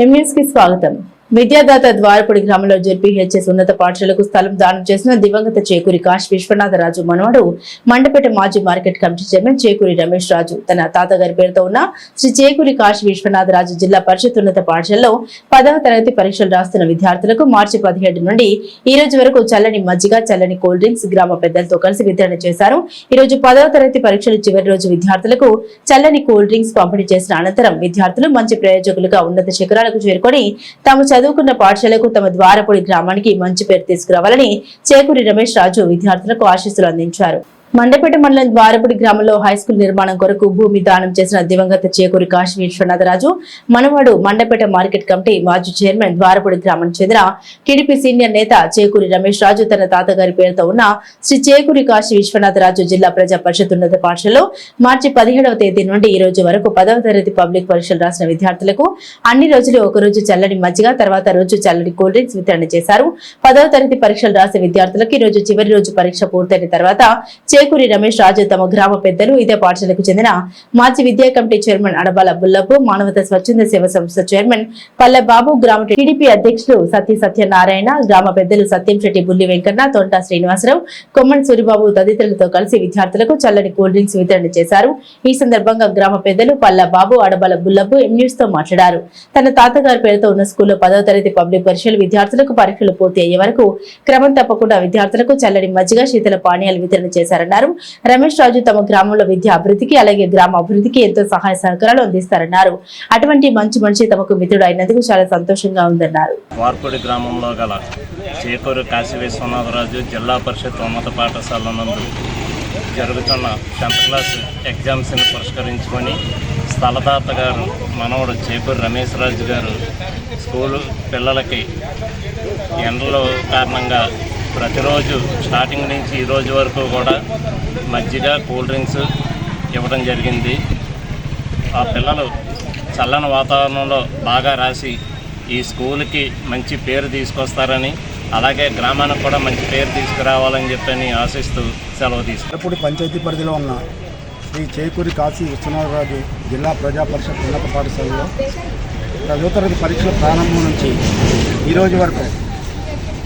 ఎంన్యూస్కి స్వాగతం. విద్యాదాత ద్వారపుడి గ్రామంలో జెడ్పీహెచ్ఎస్ ఉన్నత పాఠశాలకు స్థలం దానం చేసిన దివంగత చేకూరి కాశ్ విశ్వనాథరాజు మనవడు మండపేట మాజీ market committee chairman Chekuri Ramesh Raju. తన తాతగారి పేరుతో ఉన్న శ్రీ చేకూరి కాశ్ విశ్వనాథరాజు జిల్లా పరిషత్ ఉన్నత పాఠశాలలో పదవ తరగతి పరీక్షలు రాస్తున్న విద్యార్థులకు మార్చి పదిహేడు నుండి ఈ రోజు వరకు చల్లని మజ్జిగ చల్లని కూల్ డ్రింక్స్ గ్రామ పెద్దలతో కలిసి వితరణ చేశారు. ఈ రోజు పదవ తరగతి పరీక్షలు చివరి రోజు విద్యార్థులకు చల్లని కూల్ డ్రింక్స్ పంపిణీ చేసిన అనంతరం విద్యార్థులు మంచి ప్రయోజకులుగా ఉన్నత శిఖరాలకు చేరుకొని తాము చదువుకున్న పాఠశాలకు తమ ద్వారపొడి గ్రామానికి మంచి పేరు తీసుకురావాలని చేకూరి రమేష్ రాజు విద్యార్థులకు ఆశీస్సులు అందించారు. మండపేట మండలం ద్వారపుడి గ్రామంలో హైస్కూల్ నిర్మాణం కొరకు భూమి దానం చేసిన దివంగత చేకూరి కాశీ విశ్వనాథరాజు మనవాడు మండపేట మార్కెట్ కమిటీ మాజీ చైర్మన్ ద్వారపుడి గ్రామానికి చెందిన టీడీపీ సీనియర్ నేత చేకూరి రమేష్ రాజు తన తాతగారి పేరుతో ఉన్న శ్రీ చేకూరి కాశీ విశ్వనాథరాజు జిల్లా ప్రజా పరిషత్ ఉన్నత పాఠశాలలో మార్చి పదిహేడవ తేదీ నుండి ఈ రోజు వరకు పదవ తరగతి పబ్లిక్ పరీక్షలు రాసిన విద్యార్థులకు అన్ని రోజులు ఒక రోజు చల్లని మజ్జిగ తర్వాత రోజు చల్లని కూల్ డ్రింక్స్ వితరణ చేశారు. పదవ తరగతి పరీక్షలు రాసిన విద్యార్థులకు ఈ రోజు చివరి రోజు పరీక్ష పూర్తయిన తర్వాత చేకూరి రమేష్ రాజు తమ గ్రామ పెద్దలు ఇదే పాఠశాలకు చెందిన మాజీ విద్యా కమిటీ చైర్మన్ అడబాల బుల్లపు మానవత స్వచ్ఛంద సేవ సంస్థ చైర్మన్ పల్లె బాబు గ్రామ టీడీపీ అధ్యక్షులు సత్య సత్యనారాయణ గ్రామ పెద్దలు సత్యం శెట్టి బుల్లి వెంకన్న తొంటా శ్రీనివాసరావు కొమ్మన్ సూరిబాబు తదితరులతో కలిసి విద్యార్థులకు చల్లని కూల్ డ్రింక్స్ వితరణ చేశారు. ఈ సందర్భంగా గ్రామ పెద్దలు పల్లె బాబు అడబల బుల్లపు ఎం న్యూస్తో మాట్లాడారు. తన తాతగారి పేరుతో ఉన్న స్కూల్లో పదవ తరగతి పబ్లిక్ పరీక్షలు విద్యార్థులకు పరీక్షలు పూర్తి అయ్యే వరకు క్రమం తప్పకుండా విద్యార్థులకు చల్లని మజ్జిగ శీతల పానీయాలు వితరణ చేశారన్నారు. రమేష్ రాజు తమ గ్రామంలో విద్య అభివృద్ధికి అలాగే గ్రామ అభివృద్ధికి ఎంతో సహాయ సహకారాలు అందిస్తారన్నారు. అటువంటి మంచి మనిషి తమకు మిత్రుడు అయినందుకు చాలా సంతోషంగా ఉందన్నారు. వార్పుడి గ్రామంలో గల చేకూరు కాశీ విశ్వనాథరాజు జిల్లా పరిషత్ ఉన్నత పాఠశాల నందు జరుగుతున్న టెన్త్ క్లాస్ ఎగ్జామ్స్ని పురస్కరించుకొని స్థలదాత గారు మనవడు చేకూరు రమేష్ రాజు గారు స్కూలు పిల్లలకి ఎండల కారణంగా ప్రతిరోజు స్టార్టింగ్ నుంచి ఈ రోజు వరకు కూడా మజ్జిగ కూల్ డ్రింక్స్ ఇవ్వడం జరిగింది. ఆ పిల్లలు చల్లని వాతావరణంలో బాగా రాసి ఈ స్కూల్కి మంచి పేరు తీసుకొస్తారని అలాగే గ్రామానికి కూడా మంచి పేరు తీసుకురావాలని చెప్పని ఆశిస్తూ సెలవు తీసుకుంటాను ఇప్పుడు పంచాయతీ పరిధిలో ఉన్న శ్రీ చేకూరి కాశీ విశ్వనాథరాజు జిల్లా ప్రజా పరిషత్ ఉన్నత పాఠశాలలో పదో తరగతి పరీక్షల ప్రారంభం నుంచి ఈరోజు వరకు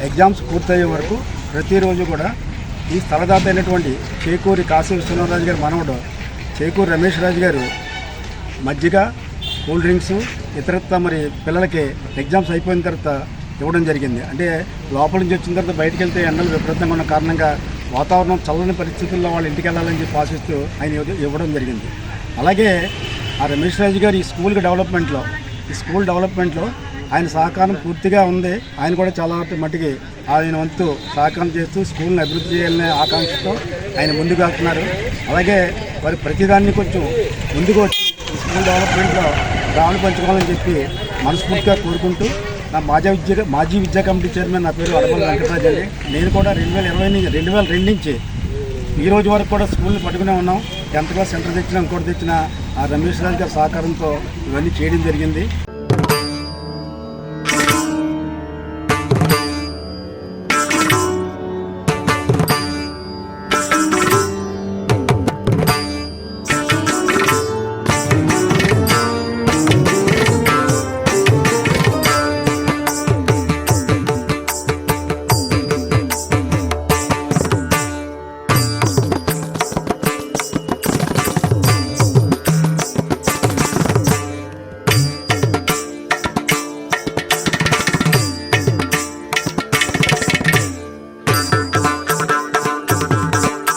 ఎగ్జామ్స్ పూర్తయ్యే వరకు ప్రతిరోజు కూడా ఈ స్థలదాత అయినటువంటి చేకూరి కాశీ విశ్వనాథరాజు గారి మనవడు చేకూరి రమేష్ రాజు గారు మజ్జిగ కూల్ డ్రింక్స్ ఇతరత్వ మరి పిల్లలకి ఎగ్జామ్స్ అయిపోయిన తర్వాత ఇవ్వడం జరిగింది. అంటే లోపల నుంచి వచ్చిన తర్వాత బయటికి వెళ్తే ఎండలు విపరీతంగా ఉన్న కారణంగా వాతావరణం చల్లని పరిస్థితుల్లో వాళ్ళు ఇంటికి వెళ్ళాలని చెప్పి ఆశిస్తూ ఆయన ఇవ్వడం జరిగింది. అలాగే ఆ రమేష్ రాజు గారు ఈ స్కూల్ డెవలప్మెంట్లో ఈ స్కూల్ డెవలప్మెంట్లో ఆయన సహకారం పూర్తిగా ఉంది. ఆయన కూడా చాలా మట్టికి ఆయన వంతు సహకారం చేస్తూ స్కూల్ని అభివృద్ధి చేయాలనే ఆకాంక్షతో ఆయన ముందుకు వెళ్తున్నారు. అలాగే వారి ప్రతిదాన్ని కొంచెం ముందుకు వచ్చి స్కూల్ డెవలప్మెంట్లో రావణ పంచుకోవాలని చెప్పి మనస్ఫూర్తిగా కోరుకుంటూ నా మాజీ విద్య మాజీ విద్యా కమిటీ చైర్మన్ నా పేరు అడపల్లి వెంకటరాజు అండి. నేను కూడా రెండు వేల ఇరవై నుంచి రెండు వేల రెండు నుంచి ఈ రోజు వరకు కూడా స్కూల్ని పట్టుకునే ఉన్నాం. టెన్త్ క్లాస్ సెంటర్ తెచ్చిన ఇంకోటి తెచ్చిన ఆ రమేష్ రాజు గారి సహకారంతో ఇవన్నీ చేయడం జరిగింది.